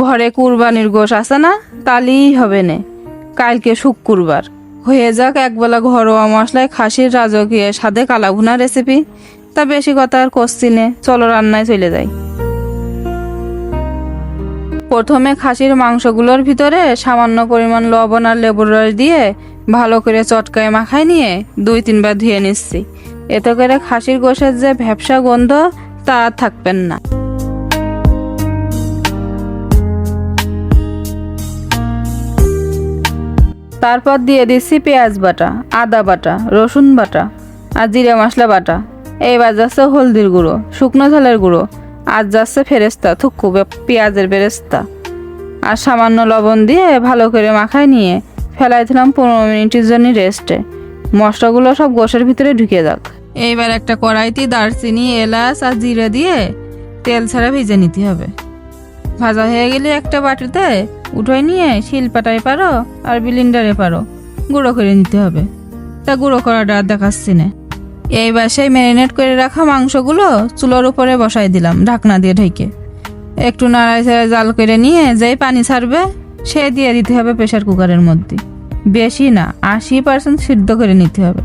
ঘরে কুরবানির গোশ আছে না তালিই হবে নে। কালকে শুক্রবার। হয়ে যাক, একবেলা ঘরোয়া মশলায় খাসির রাজকীয় স্বাদে কালাভুনা রেসিপি তা বেশি কথা আর করছি নে, চলো রান্নায় চলে যাই। প্রথমে খাসির মাংসগুলোর ভিতরে সামান্য পরিমাণ লবণ আর লেবুর রস দিয়ে ভালো করে চটকায় মাখায় নিয়ে দুই তিনবার ধুয়ে নিচ্ছি। এতে করে খাসির গোশের যে ভ্যাবসা গন্ধ তা থাকবেন না। তারপর দিয়ে দিচ্ছি পেঁয়াজ বাটা, আদা বাটা, রসুন বাটা আর জিরে মশলা বাটা। এইবার যাচ্ছে হলদির গুঁড়ো, শুকনো ঝালের গুঁড়ো আর যাচ্ছে ফেরেস্তা থুক্কু পেঁয়াজের বেরেস্তা আর সামান্য লবণ দিয়ে ভালো করে মাখায় নিয়ে ফেলাই দিলাম পনেরো মিনিটের জন্য রেস্টে। মশলাগুলো সব গোশের ভিতরে ঢুকে যাক। এইবার একটা কড়াইতে দারচিনি, এলাচ আর জিরে দিয়ে তেল ছাড়া ভেজে নিতে হবে। ভাজা হয়ে গেলে একটা বাটিতে উঠোয় নিয়ে শিলপাটায় পারো আর বিলিন্ডারে পারো। গুঁড়ো করে নিতে হবে। তা গুঁড়ো করাটা আর দেখাচ্ছি না। এইবার সেই ম্যারিনেট করে রাখা মাংসগুলো চুলোর উপরে বসাই দিলাম, ঢাকনা দিয়ে ঢেকে। একটু চাড়াই জাল করে নিয়ে যেই পানি ছাড়বে, সে দিয়ে দিতে হবে প্রেশার কুকারের মধ্যে। বেশি না, আশি পার্সেন্ট সিদ্ধ করে নিতে হবে।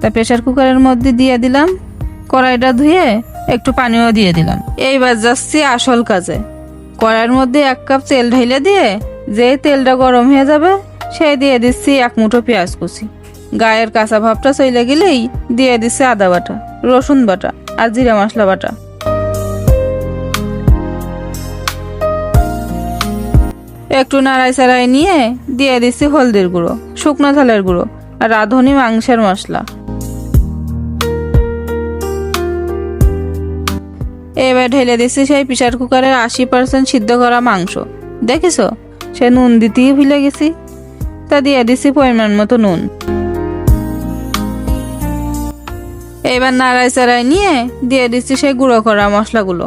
তা প্রেশার কুকারের মধ্যে দিয়ে দিলাম, কড়াইটা ধুয়ে একটু পানিও দিয়ে দিলাম। এইবার যাচ্ছি আসল কাজে। কড়াইয়ের মধ্যে এক কাপ তেল ঢেলে দিয়ে যেই তেলটা গরম হয়ে যাবে, সেই দিয়ে দিচ্ছি এক মুঠো পেঁয়াজ কুচি। গায়ের কাঁচা ভাবটা চলে গেলেই দিয়ে দিচ্ছি আদা বাটা, রসুন বাটা আর জিরা মশলা বাটা। একটু নাড়াই চাড়াই নিয়ে দিয়ে দিচ্ছি হলদির গুঁড়ো, শুকনো ঝালের গুঁড়ো আর রাঁধুনি মাংসের মশলা। এবার ঢেলে দিচ্ছি সেই প্রেশার কুকারের আশি পার্সেন্ট সিদ্ধ করা মাংস। দেখিস সে নুন দিতেই ভুলে গেছি। তা দিয়ে দিচ্ছি পরিমাণ মতো নুন। এবার নাড়াই চাড়াই নিয়ে দিয়ে দিচ্ছি সেই গুঁড়ো করা মশলাগুলো।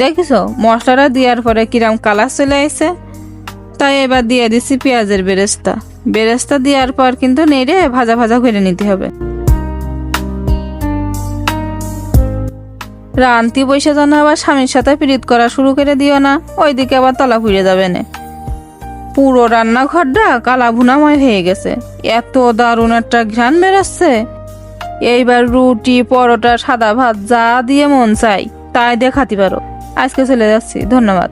দেখিস মশলাটা দেওয়ার পরে কিরাম কালার চলে এসে তাই এবার দিয়ে দিচ্ছি পেঁয়াজের বেরেস্তা। বেরেস্তা দেওয়ার পর কিন্তু নেড়ে ভাজা ভাজা করে নিতে হবে। রান্তি বৈশা যেন আবার স্বামীর সাথে পীড়িত করা শুরু করে দিও না, ওইদিকে আবার তলা ফুড়ে যাবে না। পুরো রান্নাঘরটা কালা ভুনাময় হয়ে গেছে। এত দারুণ একটা ঘ্রাণ বেরোচ্ছে। এইবার রুটি, পরোটা, সাদা ভাত যা দিয়ে মন চাই, তাই দেখাতে পারো। আজকে চলে যাচ্ছি, ধন্যবাদ।